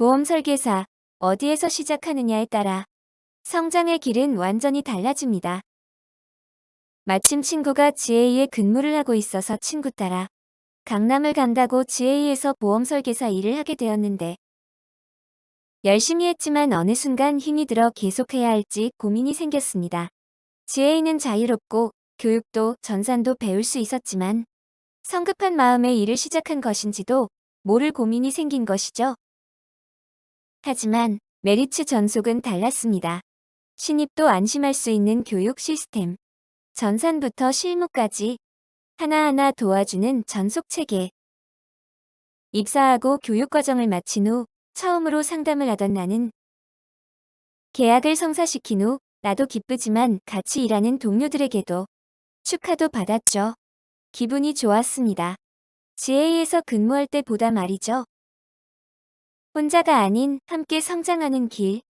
보험 설계사, 어디에서 시작하느냐에 따라 성장의 길은 완전히 달라집니다. 마침 친구가 GA에 근무를 하고 있어서 친구 따라 강남을 간다고 GA에서 보험 설계사 일을 하게 되었는데 열심히 했지만 어느 순간 힘이 들어 계속해야 할지 고민이 생겼습니다. GA는 자유롭고 교육도 전산도 배울 수 있었지만 성급한 마음에 일을 시작한 것인지도 모를 고민이 생긴 것이죠. 하지만 메리츠 전속은 달랐습니다. 신입도 안심할 수 있는 교육 시스템, 전산부터 실무까지 하나하나 도와주는 전속 체계. 입사하고 교육 과정을 마친 후 처음으로 상담을 하던 나는 계약을 성사시킨 후 나도 기쁘지만 같이 일하는 동료들에게도 축하도 받았죠. 기분이 좋았습니다. GA에서 근무할 때보다 말이죠. 혼자가 아닌 함께 성장하는 길.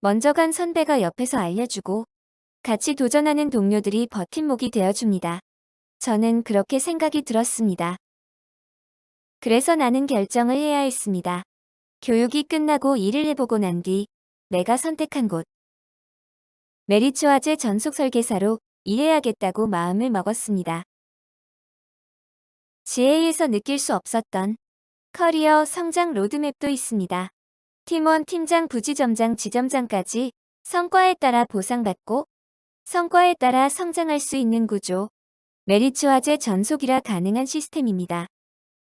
먼저 간 선배가 옆에서 알려주고 같이 도전하는 동료들이 버팀목이 되어줍니다. 저는 그렇게 생각이 들었습니다. 그래서 나는 결정을 해야 했습니다. 교육이 끝나고 일을 해보고 난 뒤 내가 선택한 곳. 메리츠화재 전속 설계사로 일해야겠다고 마음을 먹었습니다. GA에서 느낄 수 없었던 커리어 성장 로드맵도 있습니다. 팀원, 팀장, 부지점장, 지점장까지 성과에 따라 보상받고 성과에 따라 성장할 수 있는 구조. 메리츠화재 전속이라 가능한 시스템입니다.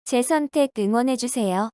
제 선택 응원해주세요.